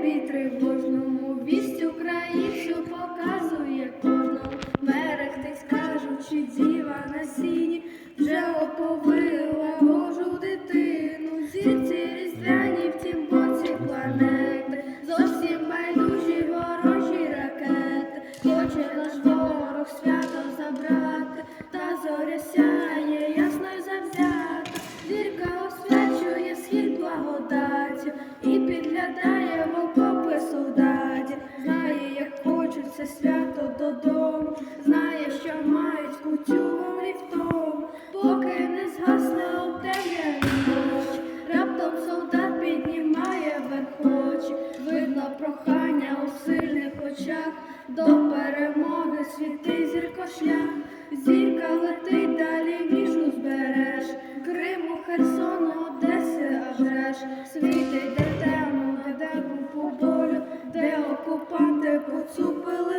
небі тривожному вість українцю показує кожному. Берегти скажучи, діва на сіні вже оповила Божу дитину. Зірці різдвяні в тім боці планети, зовсім байдужі ворожі ракети. Хоче наш ворог свято забрати, та зоря сяє ясно й завзято. Зірка освячує схід благодаттю і підглядає додому, знає, що мають кутю і в тому, поки не згасне обтем'яні ночі. Раптом солдат піднімає вверх очі, видно прохання у сильних очах, до перемоги світи зірко шлях. Зірка летить далі ніж узбереж, Криму, Херсону, Одеси, аж реш. Світить де темно, де по болю, де окупанти поцупили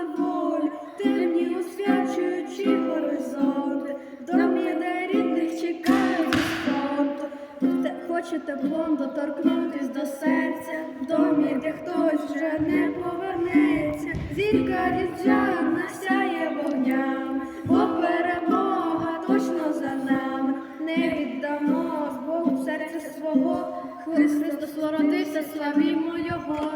Хоче теплом доторкнутись до серця, в домі, де хтось вже не повернеться. Зірка різдвяна сяє вогнями, бо перемога точно за нами. Не віддамо з Богу серця свого, Христос воротися, славімо Його.